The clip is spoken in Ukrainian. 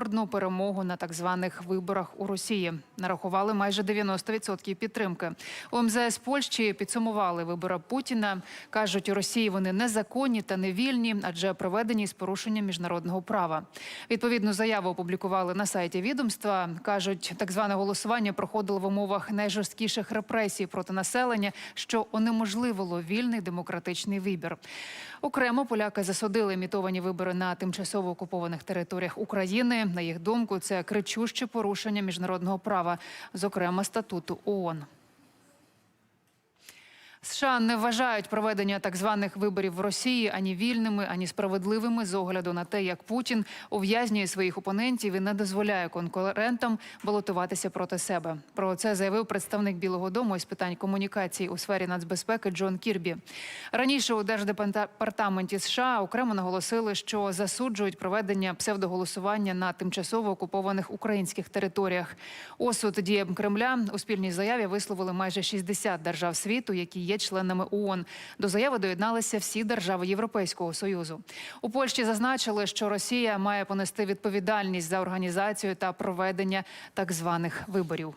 рекордну перемогу на так званих виборах у Росії. Нарахували майже 90% підтримки. У МЗС Польщі підсумували вибори Путіна. кажуть, у Росії вони незаконні та невільні, адже проведені з порушенням міжнародного права. Відповідну заяву опублікували на сайті відомства. кажуть, так зване голосування проходило в умовах найжорсткіших репресій проти населення, що унеможливило вільний демократичний вибір. Окремо поляки засудили імітовані вибори на тимчасово окупованих територіях України. На їх думку, це кричуще порушення міжнародного права, зокрема статуту ООН. США не вважають проведення так званих виборів в Росії ані вільними, ані справедливими з огляду на те, як Путін ув'язнює своїх опонентів і не дозволяє конкурентам балотуватися проти себе. Про це заявив представник Білого Дому із питань комунікацій у сфері нацбезпеки Джон Кірбі. Раніше у держдепартаменті США окремо наголосили, що засуджують проведення псевдоголосування на тимчасово окупованих українських територіях. Осуд діям Кремля у спільній заяві висловили майже 60 держав світу, які є членами ООН. До заяви доєдналися всі держави Європейського союзу. У Польщі зазначили, що Росія має понести відповідальність за організацію та проведення так званих виборів.